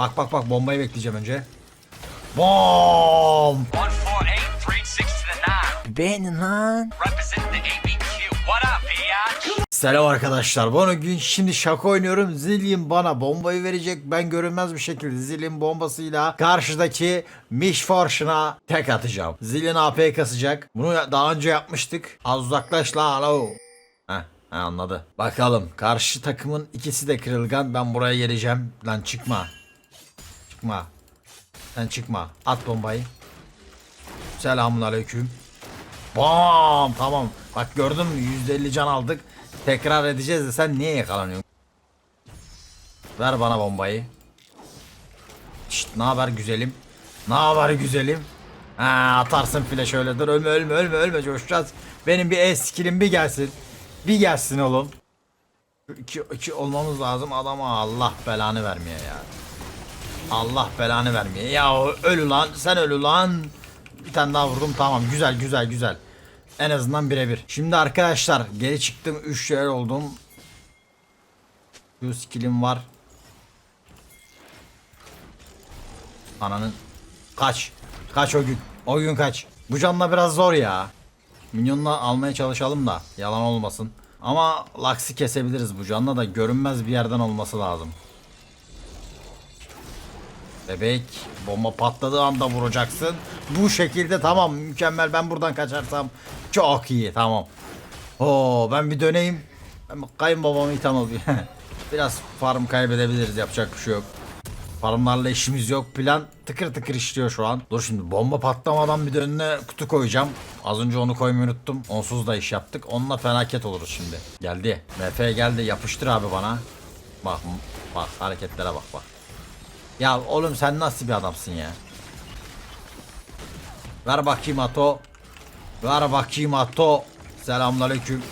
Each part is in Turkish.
Bak bak bak bombayı bekleyeceğim önce. Bom! 148, 360 to the 9. Benim lan. Selam arkadaşlar. Bunu gün şimdi şaka oynuyorum. Zillion bana bombayı verecek. Ben görünmez bir şekilde Zillion bombasıyla karşıdaki Mish Fortune'a tek atacağım. Zillion AP kasacak. Bunu daha önce yapmıştık. Az uzaklaş la alo. Heh, he, anladı. Bakalım. Karşı takımın ikisi de kırılgan. Ben buraya geleceğim. Lan çıkma. Çıkma. Sen çıkma. At bombayı. Selamun aleyküm. Bam tamam. Bak gördün mü %50 can aldık. Tekrar edeceğiz de sen niye yakalanıyorsun? Ver bana bombayı. Şşt ne haber güzelim? Ne haber güzelim? Ha atarsın flash öyle dur ölme ölme ölme ölme coşacağız. Benim bir E skillim bir gelsin. Bir gelsin oğlum. İki, iki olmamız lazım adama Allah belanı vermeye ya. Allah belanı vermeye. Ya ölü lan sen ölü lan. Bir tane daha vurdum tamam güzel güzel güzel. En azından birebir. Şimdi arkadaşlar geri çıktım 3 şey oldum. Şu skillim var. Ananın kaç. Kaç o gün. O gün kaç. Bu canla biraz zor ya. Minyonla almaya çalışalım da yalan olmasın. Ama Lux'ı kesebiliriz bu canla da görünmez bir yerden olması lazım. Bebek bomba patladığı anda vuracaksın. Bu şekilde tamam mükemmel ben buradan kaçarsam çok iyi tamam. Oo ben bir döneyim. Ben kayınbabamı itham alayım. Biraz farm kaybedebiliriz yapacak bir şey yok. Farmlarla işimiz yok. Plan tıkır tıkır işliyor şu an. Dur şimdi bomba patlamadan bir önüne kutu koyacağım. Az önce onu koymayı unuttum. Onsuz da iş yaptık. Onunla felaket oluruz şimdi. Geldi. MF geldi. Yapıştır abi bana. Bak bak hareketlere bak bak. Ya oğlum sen nasıl bir adamsın ya? Ver bakayım Ato. Ver bakayım Ato. Selamünaleyküm.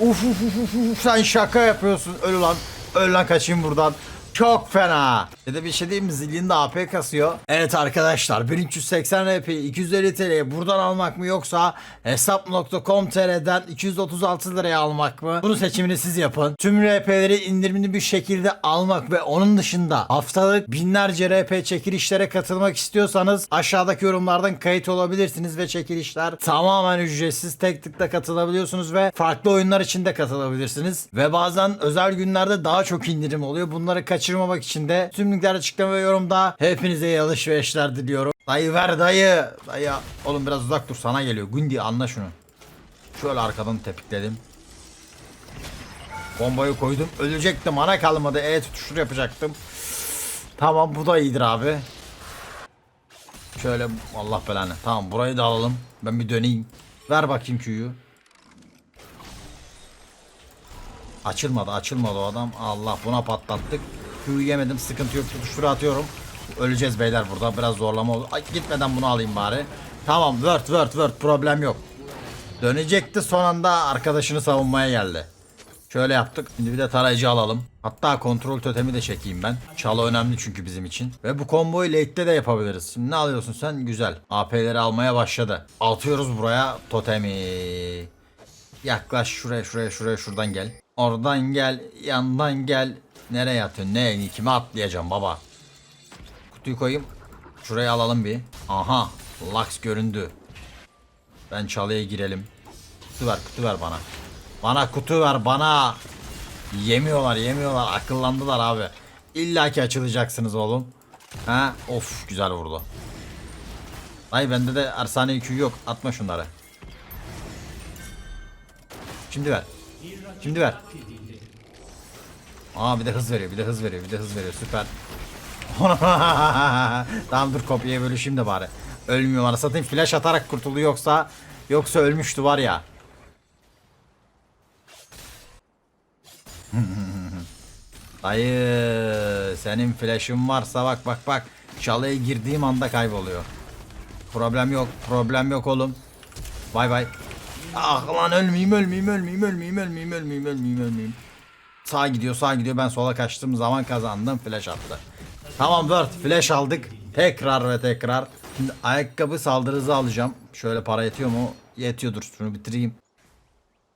Uf uf uf uf, sen şaka yapıyorsun. Öl lan. Öl lan kaçayım buradan. Çok fena. Ya da bir şey diyeyim mi? Zilin de AP kasıyor. Evet arkadaşlar 1380 RP'yi 250 TL'ye buradan almak mı yoksa hesap.com TL'den 236 liraya almak mı? Bunu seçimini siz yapın. Tüm RP'leri indirimli bir şekilde almak ve onun dışında haftalık binlerce RP çekilişlere katılmak istiyorsanız aşağıdaki yorumlardan kayıt olabilirsiniz ve çekilişler tamamen ücretsiz tek tıkla katılabiliyorsunuz ve farklı oyunlar için de katılabilirsiniz. Ve bazen özel günlerde daha çok indirim oluyor. Bunları kaçırmamak için de tüm linkler açıklama ve yorumda hepinize iyi alışverişler diliyorum. Dayı ver dayı. Dayı oğlum biraz uzak dur sana geliyor. Gundi anla şunu. Şöyle arkadan tepikledim. Bombayı koydum. Ölecektim. Ana kalmadı. E tutuştur yapacaktım. Tamam bu da iyidir abi. Şöyle Allah belanı. Tamam burayı da alalım. Ben bir döneyim. Ver bakayım Q'yu. Açılmadı açılmadı o adam. Allah buna patlattık. Q'yu yemedim sıkıntı yok. Tutuştura atıyorum. Öleceğiz beyler burada. Biraz zorlama oldu. Ay, gitmeden bunu alayım bari. Tamam word word word problem yok. Dönecekti son anda arkadaşını savunmaya geldi. Şöyle yaptık. Şimdi bir de tarayıcı alalım. Hatta kontrol totemi de çekeyim ben. Çalı önemli çünkü bizim için. Ve bu komboyu late'de de yapabiliriz. Şimdi ne alıyorsun sen? Güzel. AP'leri almaya başladı. Atıyoruz buraya totemi. Yaklaş şuraya şuraya şuraya şuradan gel. Oradan gel. Yandan gel. Nereye atıyorsun? Ne? Kime atlayacağım baba? Kutuyu koyayım. Şuraya alalım bir. Aha. Lux göründü. Ben çalıya girelim. Kutu ver kutu ver bana. Bana kutu ver bana. Yemiyorlar yemiyorlar akıllandılar abi. İlla ki açılacaksınız oğlum. Ha of güzel vurdu. Ay bende de efsane yükü yok atma şunları. Şimdi ver. Şimdi ver. Aa bir de hız veriyor, bir de hız veriyor, bir de hız veriyor. Süper. tamam dur kopyaya bölüşeyim de bari. Ölmüyor bana satayım. Flash atarak kurtuldu yoksa yoksa ölmüştü var ya. Dayı senin flash'ın varsa bak bak bak. Çalıya girdiğim anda kayboluyor. Problem yok. Problem yok oğlum. Bay bay. Ah lan ölmeyeyim ölmeyeyim ölmeyeyim ölmeyeyim ölmeyeyim ölmeyeyim ölmeyeyim. ölmeyeyim. Sağ gidiyor sağ gidiyor ben sola kaçtığım zaman kazandım flash attı. Tamam Word flash aldık. Tekrar ve tekrar. Şimdi ayakkabı saldırı hızı alacağım. Şöyle para yetiyor mu? Yetiyordur. Şunu bitireyim.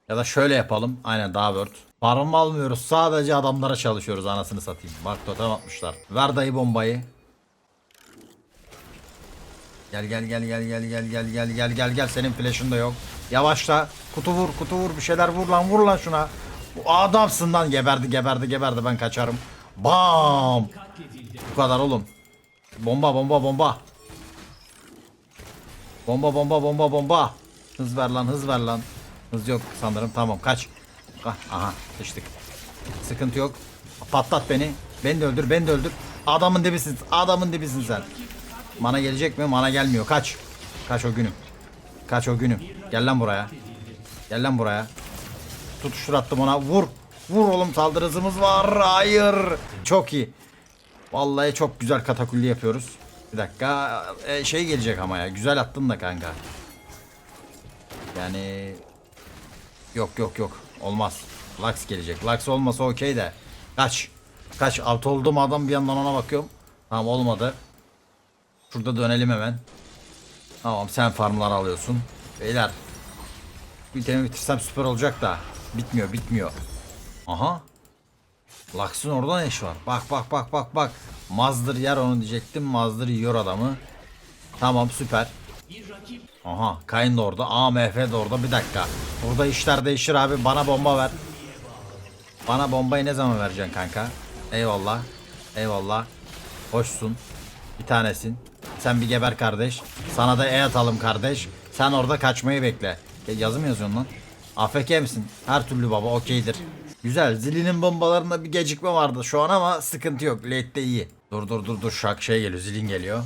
Ya da şöyle yapalım. Aynen daha Word. Paramı almıyoruz. Sadece adamlara çalışıyoruz anasını satayım. Bak totem atmışlar. Ver dayı bombayı. Gel gel gel gel gel gel gel gel gel gel gel senin flash'ın da yok. Yavaşla. Kutu vur kutu vur bir şeyler vur lan vur lan şuna. Bu adamsın lan geberdi geberdi geberdi ben kaçarım. Bam. Bu kadar oğlum. Bomba bomba bomba. Bomba bomba bomba bomba. Hız ver lan hız ver lan. Hız yok sanırım tamam kaç. Ah, aha sıçtık. Sıkıntı yok. Patlat beni. Beni de öldür beni de öldür. Adamın dibisin adamın dibisin sen. Mana gelecek mi? Mana gelmiyor. Kaç. Kaç o günüm. Kaç o günüm. Gel lan buraya. Gel lan buraya. Tutuştur attım ona. Vur. Vur oğlum saldırı hızımız var. Hayır. Çok iyi. Vallahi çok güzel katakulli yapıyoruz. Bir dakika. E, şey gelecek ama ya. Güzel attın da kanka. Yani yok yok yok. Olmaz. Lux gelecek. Lux olmasa okey de. Kaç. Kaç. Alt olduğum adam bir yandan ona bakıyorum. Tamam olmadı. Şurada dönelim hemen. Tamam sen farmlar alıyorsun. Beyler. Bir tane bitirsem süper olacak da. Bitmiyor bitmiyor. Aha. Lux'ın orada ne iş var? Bak bak bak bak bak. Mazdır yer onu diyecektim. Mazdır yiyor adamı. Tamam süper. Aha Kayn da orada. AMF de orada. Bir dakika. Burada işler değişir abi. Bana bomba ver. Bana bombayı ne zaman vereceksin kanka? Eyvallah. Eyvallah. Hoşsun. Bir tanesin. Sen bir geber kardeş. Sana da E atalım kardeş. Sen orada kaçmayı bekle. Ya yazı mı yazıyorsun lan? AFK misin? Her türlü baba okeydir. Güzel. Zilinin bombalarında bir gecikme vardı şu an ama sıkıntı yok. Late'de iyi. Dur dur dur dur. Şak şey geliyor. Zilin geliyor.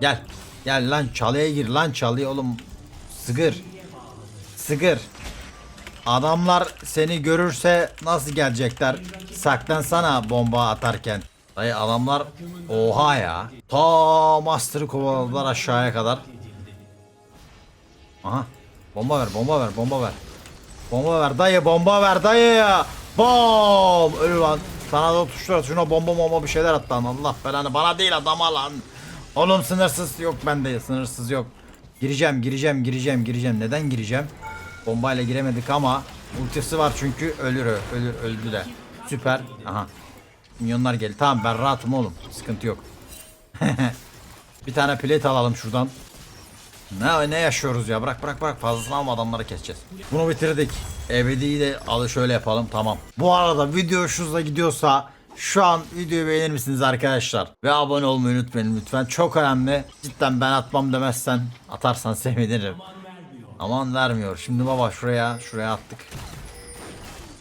Gel. Gel lan çalıya gir lan çalıya oğlum. Sıgır. Sıgır. Adamlar seni görürse nasıl gelecekler? Saklansana bomba atarken. Dayı adamlar oha ya. Ta Master'ı kovaladılar aşağıya kadar. Aha. Bomba ver, bomba ver, bomba ver. Bomba ver dayı, bomba ver dayı. Bom! Ölü lan. Sana da tuşlar şuna bomba bomba bir şeyler at. Allah belanı bana değil adama lan. Oğlum sınırsız yok bende sınırsız yok. Gireceğim gireceğim gireceğim gireceğim. Neden gireceğim? Bombayla giremedik ama ultisi var çünkü ölür ölür öldü de. Süper. Aha. Milyonlar geldi. Tamam ben rahatım oğlum. Sıkıntı yok. bir tane plate alalım şuradan. Ne ne yaşıyoruz ya? Bırak bırak bırak fazlasını alma adamları keseceğiz. Bunu bitirdik. Ebedi'yi de alı şöyle yapalım tamam. Bu arada video hoşunuza gidiyorsa şu an videoyu beğenir misiniz arkadaşlar? Ve abone olmayı unutmayın lütfen. Çok önemli. Cidden ben atmam demezsen atarsan sevinirim. Aman vermiyor. Şimdi baba şuraya şuraya attık.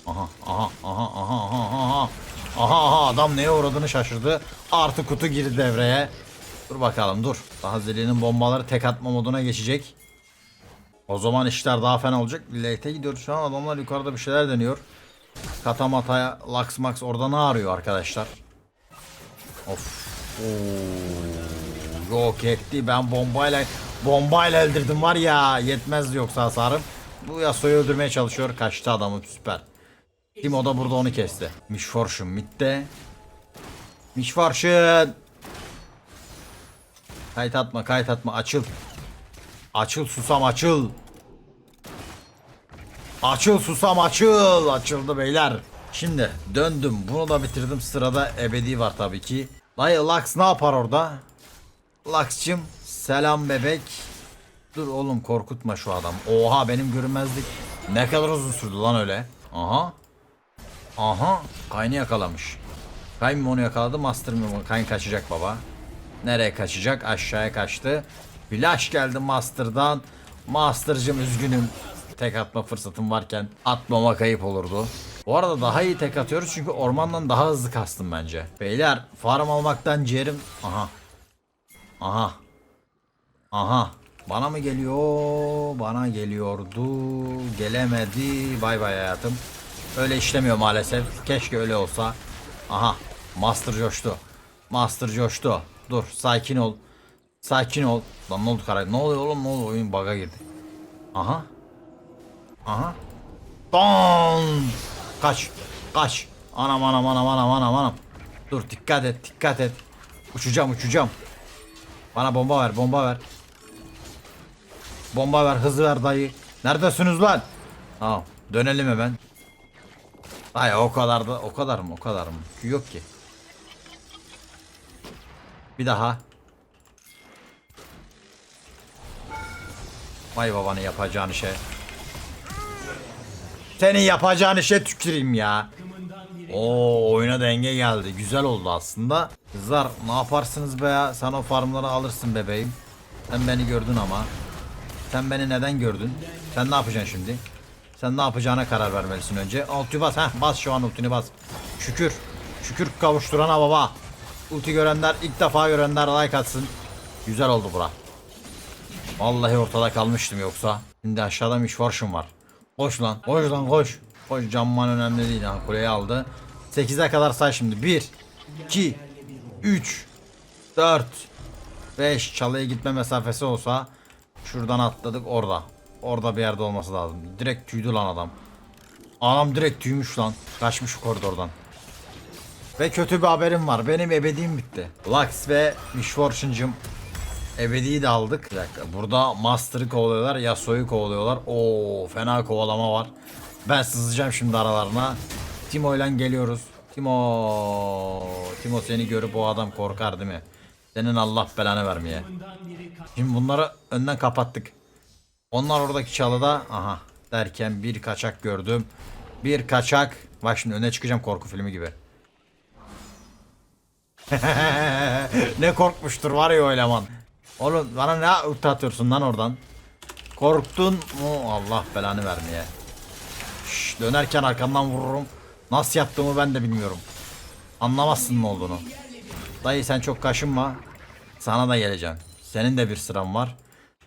Aha aha aha aha aha aha. Aha aha adam neye uğradığını şaşırdı. Artı kutu girdi devreye. Dur bakalım dur. Daha Zeli'nin bombaları tek atma moduna geçecek. O zaman işler daha fena olacak. Late'e gidiyoruz şu an adamlar yukarıda bir şeyler deniyor. Katamata'ya Lux Max orada ne arıyor arkadaşlar? Of. Oo. Yok etti ben bombayla bombayla öldürdüm var ya yetmez yoksa hasarım. Bu Yasuo'yu öldürmeye çalışıyor. Kaçtı adamı süper. Timo da burada onu kesti. Mishfortune midde. Mishfortune. Kayıt atma kayıt atma açıl. Açıl susam açıl. Açıl susam açıl. Açıldı beyler. Şimdi döndüm. Bunu da bitirdim. Sırada ebedi var tabii ki. Dayı Lux ne yapar orada? Lux'cım selam bebek. Dur oğlum korkutma şu adam. Oha benim görünmezlik. Ne kadar uzun sürdü lan öyle. Aha. Aha. Kaynı yakalamış. Kayn mı onu yakaladı? Master mı? Kayn kaçacak baba. Nereye kaçacak? Aşağıya kaçtı. Flash geldi Master'dan. Master'cım üzgünüm. Tek atma fırsatım varken atmama kayıp olurdu. Bu arada daha iyi tek atıyoruz çünkü ormandan daha hızlı kastım bence. Beyler farm almaktan ciğerim... Aha. Aha. Aha. Bana mı geliyor? Bana geliyordu. Gelemedi. Bay bay hayatım. Öyle işlemiyor maalesef. Keşke öyle olsa. Aha. Master coştu. Master coştu. Dur sakin ol. Sakin ol. Lan ne oldu karakter? Ne oluyor oğlum ne oluyor? Oyun bug'a girdi. Aha. Aha. Don. Kaç. Kaç. Anam anam anam anam anam anam. Dur dikkat et dikkat et. Uçacağım uçacağım. Bana bomba ver bomba ver. Bomba ver hızı ver dayı. Neredesiniz lan? Tamam dönelim hemen. Hayır o kadar da o kadar mı o kadar mı? Yok ki. Bir daha. Vay babanın yapacağın şey. Senin yapacağın işe tüküreyim ya. Oo oyuna denge geldi. Güzel oldu aslında. Kızlar ne yaparsınız be ya? Sen o farmları alırsın bebeğim. Sen beni gördün ama. Sen beni neden gördün? Sen ne yapacaksın şimdi? Sen ne yapacağına karar vermelisin önce. Ulti bas. Heh bas şu an ultini bas. Şükür. Şükür kavuşturana baba. Ulti görenler ilk defa görenler like atsın. Güzel oldu bura. Vallahi ortada kalmıştım yoksa. Şimdi aşağıda Mişvarşım var. Koş lan. Koş lan koş. Koş camman önemli değil. Ha, kuleyi aldı. 8'e kadar say şimdi. 1 2 3 4 5 çalıya gitme mesafesi olsa şuradan atladık orada. Orada bir yerde olması lazım. Direkt tüydü lan adam. Adam direkt tüymüş lan. Kaçmış koridordan. Ve kötü bir haberim var. Benim ebediğim bitti. Lux ve Mishfortune'cım Ebedi'yi de aldık. Bir dakika. Burada Master'ı kovalıyorlar. Yasuo'yu kovalıyorlar. Oo fena kovalama var. Ben sızacağım şimdi aralarına. Timo ile geliyoruz. Timo. Timo seni görüp o adam korkar değil mi? Senin Allah belanı vermeye. Şimdi bunları önden kapattık. Onlar oradaki çalıda aha derken bir kaçak gördüm. Bir kaçak. Bak şimdi öne çıkacağım korku filmi gibi. ne korkmuştur var ya o eleman. Oğlum bana ne ulti lan oradan? Korktun mu? Allah belanı vermeye. Şş, dönerken arkamdan vururum. Nasıl yaptığımı ben de bilmiyorum. Anlamazsın ne olduğunu. Dayı sen çok kaşınma. Sana da geleceğim. Senin de bir sıran var.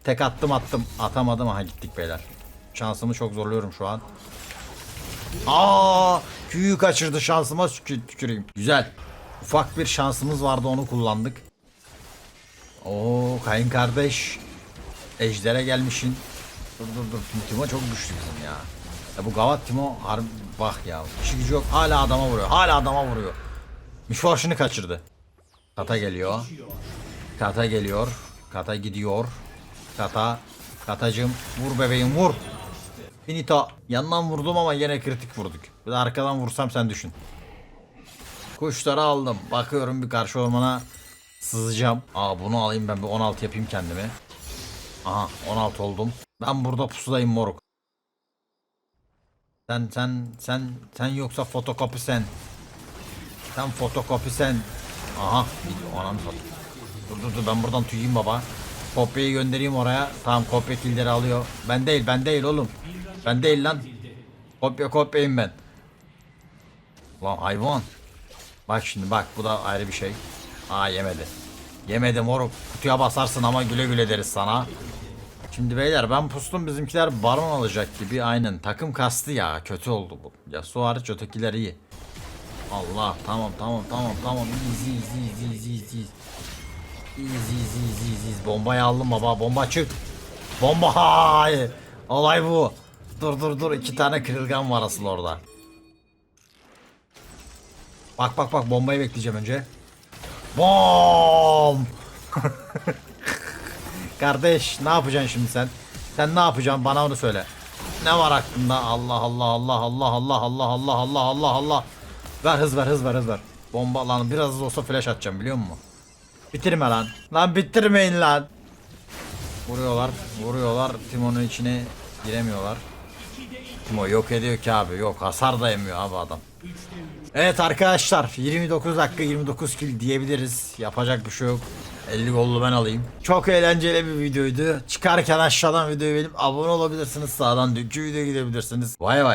Tek attım attım. Atamadım. Aha gittik beyler. Şansımı çok zorluyorum şu an. Aa, Q'yu kaçırdı şansıma tükü- tüküreyim. Güzel. Ufak bir şansımız vardı onu kullandık. Oo kayın kardeş. Ejder'e gelmişin. Dur dur dur. Timo çok güçlü bizim ya. Ya bu Gavat Timo harbi bak ya. İşi gücü yok. Hala adama vuruyor. Hala adama vuruyor. Mişvarşını kaçırdı. Kata geliyor. Kata geliyor. Kata gidiyor. Kata. Katacım vur bebeğim vur. Finito. Yandan vurdum ama yine kritik vurduk. Bir de arkadan vursam sen düşün. Kuşları aldım. Bakıyorum bir karşı ormana sızacağım. Aa bunu alayım ben bir 16 yapayım kendime. Aha 16 oldum. Ben burada pusudayım moruk. Sen sen sen sen yoksa fotokopi sen. Sen fotokopi sen. Aha ananı sat. Dur dur dur ben buradan tüyeyim baba. Kopyayı göndereyim oraya. Tamam kopya killeri alıyor. Ben değil ben değil oğlum. Ben değil lan. Kopya kopyayım ben. Lan hayvan. Bak şimdi bak bu da ayrı bir şey. Aa yemedi. Yemedi moruk. Kutuya basarsın ama güle güle deriz sana. Şimdi beyler ben pustum bizimkiler baron alacak gibi aynen. Takım kastı ya kötü oldu bu. Ya su hariç ötekiler iyi. Allah tamam tamam tamam tamam easy easy easy easy easy. Easy easy easy easy. Bombayı aldım baba bomba çık. Bomba hay. Olay bu. Dur dur dur iki tane kırılgan var asıl orada. Bak bak bak bombayı bekleyeceğim önce. Bom! Kardeş ne yapacaksın şimdi sen? Sen ne yapacaksın bana onu söyle. Ne var aklında? Allah Allah Allah Allah Allah Allah Allah Allah Allah Allah. Ver hız ver hız ver hız ver. Bomba lan biraz hız olsa flash atacağım biliyor musun? Bitirme lan. Lan bitirmeyin lan. Vuruyorlar, vuruyorlar. Timon'un içine giremiyorlar. Timo yok ediyor ki abi. Yok hasar da yemiyor abi adam. Evet arkadaşlar 29 dakika 29 kill diyebiliriz. Yapacak bir şey yok. 50 gollu ben alayım. Çok eğlenceli bir videoydu. Çıkarken aşağıdan videoyu beğenip abone olabilirsiniz. Sağdan dünkü videoya gidebilirsiniz. Vay vay.